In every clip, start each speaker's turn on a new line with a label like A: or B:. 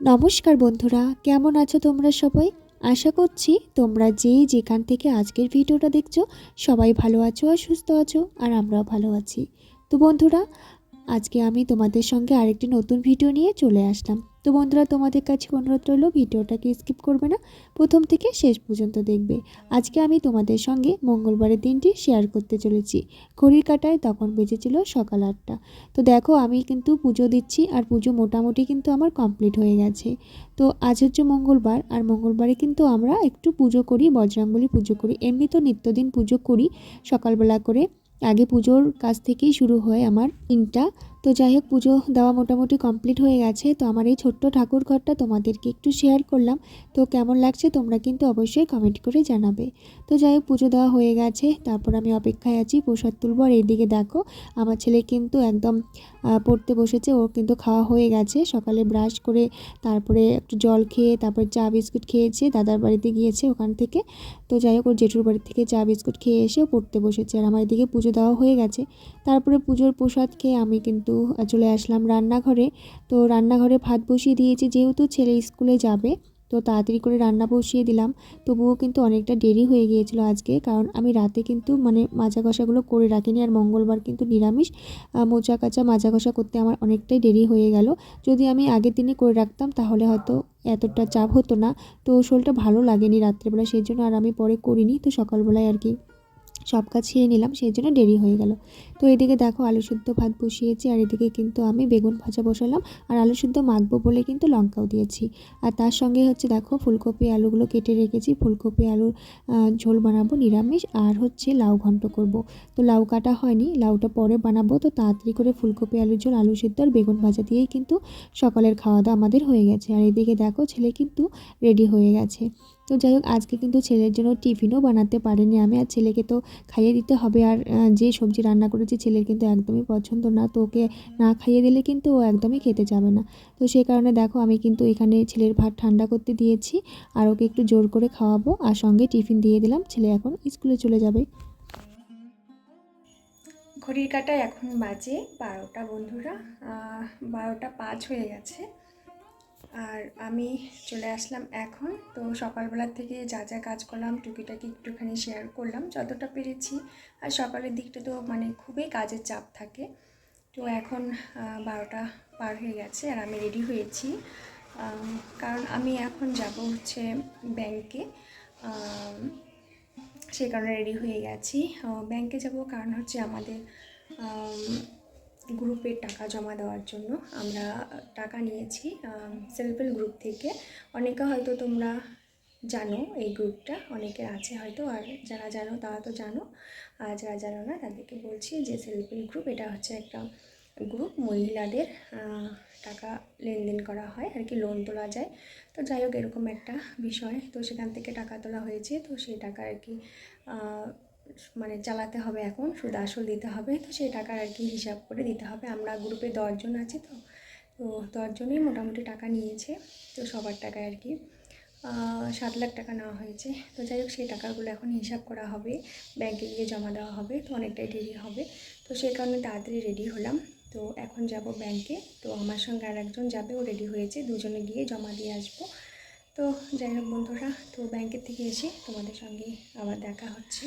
A: নমস্কার বন্ধুরা, কেমন আছো তোমরা সবাই? আশা করছি তোমরা যেই যেখান থেকে আজকের ভিডিওটা দেখছ, সবাই ভালো আছো আর সুস্থ আছো, আর আমরাও ভালো আছি। তো বন্ধুরা, আজকে আমি তোমাদের সঙ্গে আরেকটি নতুন ভিডিও নিয়ে চলে আসলাম। তো বন্ধুরা, তোমাদের কাছে অনুরোধ রইল ভিডিওটাকে স্কিপ করবে না, প্রথম থেকে শেষ পর্যন্ত দেখবে। আজকে আমি তোমাদের সঙ্গে মঙ্গলবারের দিনটি শেয়ার করতে চলেছি। ঘড়ির কাটায় তখন বেজেছিল সকাল আটটা। তো দেখো, আমি কিন্তু পুজো দিচ্ছি আর পুজো মোটামুটি কিন্তু আমার কমপ্লিট হয়ে গেছে। তো আজ হচ্ছে মঙ্গলবার আর মঙ্গলবারে কিন্তু আমরা একটু পুজো করি বজরাঙ্গলি পুজো করি। এমনি তো নিত্যদিন পুজো করি সকালবেলা করে। আগে পুজোর কাজ থেকেই শুরু হয় আমার দিনটা তো যাই হোক, পুজো দেওয়া মোটামুটি কমপ্লিট হয়ে গেছে। তো আমার এই ছোট্ট ঠাকুর ঘরটা তোমাদেরকে একটু শেয়ার করলাম। তো কেমন লাগছে তোমরা কিন্তু অবশ্যই কমেন্ট করে জানাবে। তো যাই হোক, পুজো দেওয়া হয়ে গেছে। তারপর আমি অপেক্ষায় আছি, প্রসাদ তুলব। আর এইদিকে দেখো, আমার ছেলে কিন্তু একদম পড়তে বসেছে। ও কিন্তু খাওয়া হয়ে গেছে। সকালে ব্রাশ করে তারপরে একটু জল খেয়ে, তারপরে চা, বিস্কুট খেয়েছে। দাদার বাড়িতে গিয়েছে ওখান থেকে। তো যাই হোক, ওর জেঠুর বাড়ি থেকে চা, বিস্কুট খেয়ে এসে পড়তে বসেছে। আর আমার এদিকে পুজো দেওয়া হয়ে গেছে। তারপরে পুজোর প্রসাদ খেয়ে আমি কিন্তু চলে আসলাম রান্নাঘরে। তো রান্নাঘরে ভাত বসিয়ে দিয়েছি, যেহেতু ছেলে স্কুলে যাবে, তো তাড়াতাড়ি করে রান্না বসিয়ে দিলাম। তবুও কিন্তু অনেকটা দেরি হয়ে গিয়েছিল আজকে, কারণ আমি রাতে কিন্তু মানে মাজা কষাগুলো করে রাখিনি, আর মঙ্গলবার কিন্তু নিরামিষ মোচা কাচা মাজা কষা করতে আমার অনেকটাই দেরি হয়ে গেল। যদি আমি আগের দিনে করে রাখতাম, তাহলে হয়তো এতটা চাপ হতো না। তো শোলটা ভালো লাগেনি রাত্রেবেলা, সেই জন্য আর আমি পরে করিনি, তো সকালবেলায় আর কি। সব কাজ সেরে নিলাম, সেই জন্য দেরি হয়ে গেল। তো এদিকে দেখো আলু সিদ্ধ ভাত বসিয়েছি, আর এদিকে কিন্তু আমি বেগুন ভাজা বসালাম, আর আলু সিদ্ধ মাখবো বলে কিন্তু লঙ্কাও দিয়েছি। আর তার সঙ্গে হচ্ছে দেখো ফুলকপি আলুগুলো কেটে রেখেছি, ফুলকপি আলুর ঝোল বানাবো নিরামিষ, আর হচ্ছে লাউ ঘন্ট করব। তো লাউ কাটা হয়নি, লাউটা পরে বানাবো, তো তাড়াতাড়ি করে ফুলকপি আলুর ঝোল, আলু সিদ্ধ আর বেগুন ভাজা দিয়েই কিন্তু সকালের খাওয়া দাওয়া আমাদের হয়ে গেছে। আর এদিকে দেখো ছেলে কিন্তু রেডি হয়ে গেছে। তো যাই হোক, আজকে কিন্তু ছেলের জন্য টিফিনও বানাতে পারিনি আমি। আর ছেলেকে তো খাইয়ে দিতে হবে। আর যে সবজি রান্না করেছি ছেলের কিন্তু একদমই পছন্দ না। তো ওকে না খাইয়ে দিলে কিন্তু ও একদমই খেতে যাবে না। তো সেই কারণে দেখো, আমি কিন্তু এখানে ছেলের ভাত ঠান্ডা করতে দিয়েছি। আর ওকে একটু জোর করে খাওয়াবো। আর সঙ্গে টিফিন দিয়ে দিলাম। ছেলে এখন স্কুলে চলে যাবে।
B: ঘড়ির কাটায় এখন বাজে বারোটা, বন্ধুরা। বারোটা পাঁচ হয়ে গেছে। আর আমি চলে আসলাম এখন। তো সকালবেলার থেকে যা যা কাজ করলাম, টুকিটাকি একটুখানি শেয়ার করলাম, যতটা পেরেছি। আর সকালের দিকটা তো মানে খুবই কাজের চাপ থাকে। তো এখন বারোটা পার হয়ে গেছে আর আমি রেডি হয়েছি। কারণ আমি এখন যাব হচ্ছে ব্যাংকে সেই কারণে রেডি হয়ে গেছি। ব্যাংকে যাব কারণ হচ্ছে আমাদের আম, গ্রুপের টাকা জমা দেওয়ার জন্য আমরা টাকা নিয়েছি সেলফ হেল্প গ্রুপ থেকে। অনেকে হয়তো তোমরা জানো এই গ্রুপটা অনেকের আছে হয়তো আর যারা জানো তারা তো জানো। আর যারা জানো না তাদেরকে বলছি যে সেলফ হেল্প গ্রুপ এটা হচ্ছে একটা গ্রুপ মহিলাদের টাকা লেনদেন করা হয় আর কি লোন তোলা যায়। তো যাই হোক এরকম একটা বিষয়। তো সেখান থেকে টাকা তোলা হয়েছে তো সেই টাকা আর কি মানে চালাতে হবে এখন সুদ আসল দিতে হবে। তো সেই টাকার আর কি হিসাব করে দিতে হবে। আমরা গ্রুপে দশজন আছি তো তো দশজনই মোটামুটি টাকা নিয়েছে, তো সবার টাকায় আর কি। সাত লাখ টাকা নেওয়া হয়েছে। তো যাই হোক, সেই টাকাগুলো এখন হিসাব করা হবে। ব্যাংকে গিয়ে জমা দেওয়া হবে, তো অনেকটাই দেরি হবে। তো সেই কারণে তাড়াতাড়ি রেডি হলাম। তো এখন যাব ব্যাংকে। তো আমার সঙ্গে আর একজন যাবে, ও রেডি হয়েছে। দুজনে গিয়ে জমা দিয়ে আসব। তো যাই হোক বন্ধুরা, তো ব্যাংকের থেকে এসে তোমাদের সঙ্গে আবার দেখা হচ্ছে।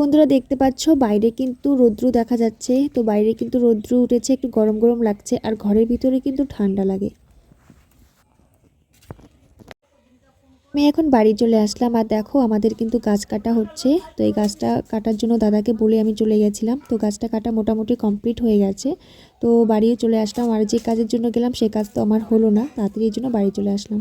A: বন্ধুরা দেখতে পাচ্ছ, বাইরে কিন্তু রৌদ্র দেখা যাচ্ছে। তো বাইরে কিন্তু রৌদ্র উঠেছে, একটু গরম গরম লাগছে, আর ঘরের ভিতরে কিন্তু ঠান্ডা লাগে। আমি এখন বাড়ি চলে আসলাম, আর দেখো আমাদের কিন্তু গাছ কাটা হচ্ছে। তো এই গাছটা কাটার জন্য দাদাকে বলে আমি চলে গেছিলাম। তো গাছটা কাটা মোটামুটি কমপ্লিট হয়ে গেছে। তো বাড়িও চলে আসলাম, আর যে কাজের জন্য গেলাম, সে কাজ তো আমার হলো না। তাড়াতাড়ি এই জন্য বাড়ি চলে আসলাম।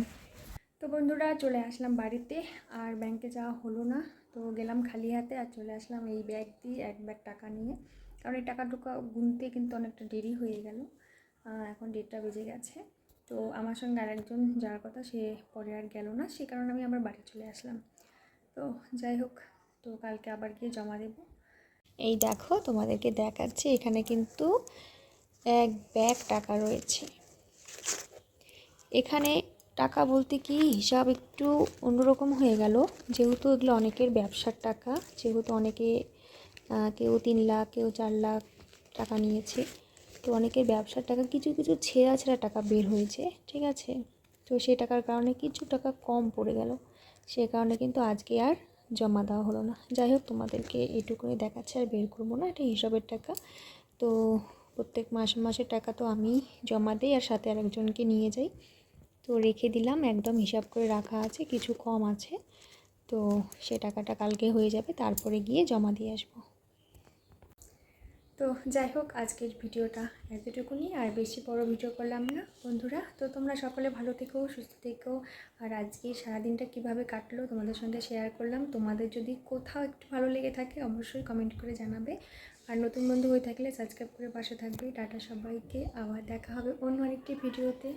B: তো বন্ধুরা চলে আসলাম বাড়িতে, আর ব্যাংকে যাওয়া হলো না। তো গেলাম খালি হাতে আর চলে আসলাম এই ব্যাগ দিয়ে এক ব্যাগ টাকা নিয়ে। কারণ এই টাকাটুকু গুনতে কিন্তু অনেকটা দেরি হয়ে গেল। এখন ডেটটা বেজে গেছে। তো আমার সঙ্গে আরেকজন যাওয়ার কথা, সে পরে আর গেল না, সে কারণে আমি আবার বাড়ি চলে আসলাম। তো যাই হোক, তো কালকে আবার গিয়ে জমা দেব। এই দেখো, তোমাদেরকে দেখাচ্ছি, এখানে কিন্তু এক ব্যাগ টাকা রয়েছে। এখানে
A: টাকা বলতে কি হিসাব একটু অন্যরকম হয়ে গেল। যেহেতু এগুলো অনেকের ব্যবসার টাকা, যেহেতু অনেকে কেউ তিন লাখ, কেউ চার লাখ টাকা নিয়েছে, তো অনেকের ব্যবসার টাকা কিছু কিছু ছেঁড়া ছেঁড়া টাকা বের হয়েছে, ঠিক আছে? তো সেই টাকার কারণে কিছু টাকা কম পড়ে গেল। সে কারণে কিন্তু আজকে আর জমা দেওয়া হলো না। যাই হোক, তোমাদেরকে এটুকুনি দেখাচ্ছে আর বের করব না, এটা হিসাবের টাকা। তো প্রত্যেক মাস মাসের টাকা তো আমি জমা দিই আর সাথে আরেকজনকে নিয়ে যাই। তো রেখে দিলাম, একদম হিসাব করে রাখা আছে, কিছু কম আছে। তো সে টাকাটা কালকে হয়ে যাবে, তারপরে গিয়ে জমা দিয়ে আসব।
B: তো যাই হোক, আজকের ভিডিওটা এতটুকুনি, আর বেশি বড় ভিডিও করলাম না। বন্ধুরা, তো তোমরা সকলে ভালো থেকো, সুস্থ থেকো, আর আজকে সারাদিনটা কীভাবে কাটলো তোমাদের সঙ্গে শেয়ার করলাম। তোমাদের যদি কোথাও একটু ভালো লেগে থাকে, অবশ্যই কমেন্ট করে জানাবে। আর নতুন বন্ধু হয়ে থাকলে সাবস্ক্রাইব করে পাশে থাকবে। টাটা সবাইকে, আবার দেখা হবে অন্য আরেকটি ভিডিওতে।